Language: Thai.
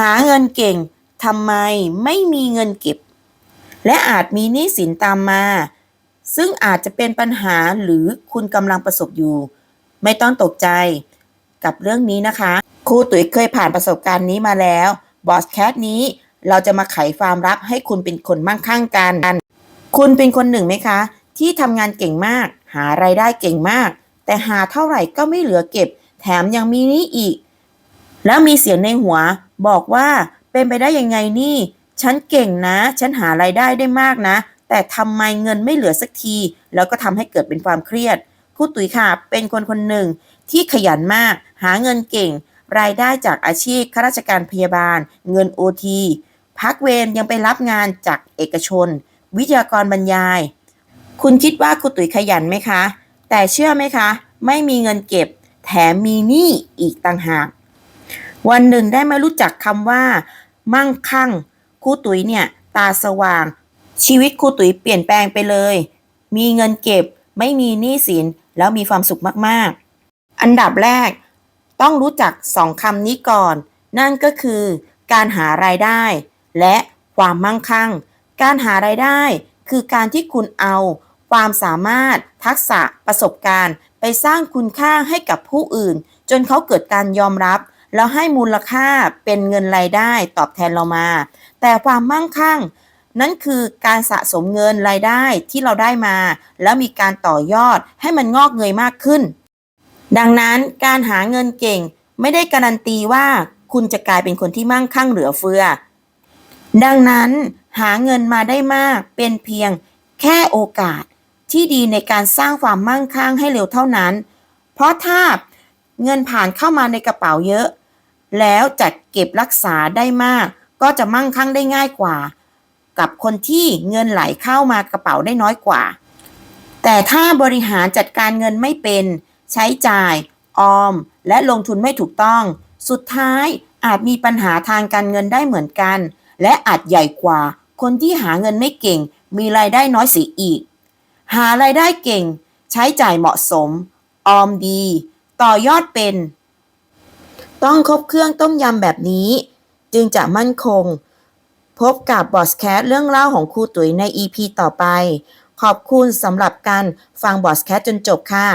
หาเงินเก่งทำไมไม่มีเงินเก็บ และอาจมีหนี้สินตามมา ซึ่งอาจจะเป็นปัญหาหรือคุณกำลังประสบอยู่ ไม่ต้องตกใจกับเรื่องนี้นะคะ ครูตุ๋ยเคยผ่านประสบการณ์นี้มาแล้วบอสแคทนี้เราจะมาไขความลับให้คุณเป็นคนมั่งคั่งกัน คุณเป็นคนหนึ่งไหมคะ ที่ทำงานเก่งมาก หาไรายได้เก่งมาก แต่หาเท่าไหร่ก็ไม่เหลือเก็บ แถมยังมีนี้อีก แล้วมีเสียงในหัว บอกว่าเป็นไปได้ยังไงนี่ ฉันเก่งนะ ฉันหารายได้ได้มากนะ แต่ทำไมเงินไม่เหลือสักที แล้วก็ทำให้เกิดเป็นความเครียดครูตุ๋ยค่ะเป็นคนคนหนึ่งที่ขยันมาก หาเงินเก่ง รายได้จากอาชีพข้าราชการพยาบาล เงินโอทีพักเวรยังไปรับงานจากเอกชน วิทยากรบรรยาย คุณคิดว่าครูตุ๋ยขยันไหมคะ แต่เชื่อไหมคะ ไม่มีเงินเก็บ แถมมีหนี้อีกต่างหาก วันหนึ่งได้มารู้จักคำว่า มั่งคั่งครูตุ๋ยเนี่ย ตาสว่าง ชีวิตครูตุ๋ยเปลี่ยนแปลงไปเลย มีเงินเก็บ ไม่มีหนี้สิน แล้วมีความสุขมากๆ อันดับแรก ต้องรู้จักสองคำนี้ก่อน นั่นก็คือ การหารายได้ และความมั่งคั่ง การหารายได้คือการที่คุณเอาความสามารถ ทักษะประสบการณ์ ไปสร้างคุณค่าให้กับผู้อื่น จนเขาเกิดการยอมรับ แล้วให้มูลค่าเป็นเงินรายได้ตอบแทนเรามา แต่ความมั่งคั่ง นั่นคือการสะสมเงินรายได้ที่เราได้มา แล้วมีการต่อยอดให้มันงอกเงยมากขึ้น ดังนั้นการหาเงินเก่งไม่ได้การันตีว่าคุณจะกลายเป็นคนที่มั่งคั่งเหลือเฟือ ดังนั้นหาเงินมาได้มากเป็นเพียงแค่โอกาสที่ดีในการสร้างความมั่งคั่งให้เร็วเท่านั้น เพราะถ้าเงินผ่านเข้ามาในกระเป๋าเยอะ แล้วจัดเก็บรักษาได้มาก ก็จะมั่งคั่งได้ง่ายกว่า กับคนที่เงินไหลเข้ามากระเป๋าได้น้อยกว่า แต่ถ้าบริหารจัดการเงินไม่เป็น ใช้จ่าย ออม และลงทุนไม่ถูกต้อง สุดท้ายอาจมีปัญหาทางการเงินได้เหมือนกัน และอาจใหญ่กว่า คนที่หาเงินไม่เก่ง มีรายได้น้อยเสียอีก หารายได้เก่ง ใช้จ่ายเหมาะสม ออมดี ต่อยอดเป็น ต้องครบเครื่องต้มยำแบบนี้ จึงจะมั่นคง พบกับบอสแคสเรื่องเล่าของครูตุ๋ยใน EP ต่อไป ขอบคุณสำหรับการฟังบอสแคสจนจบค่ะ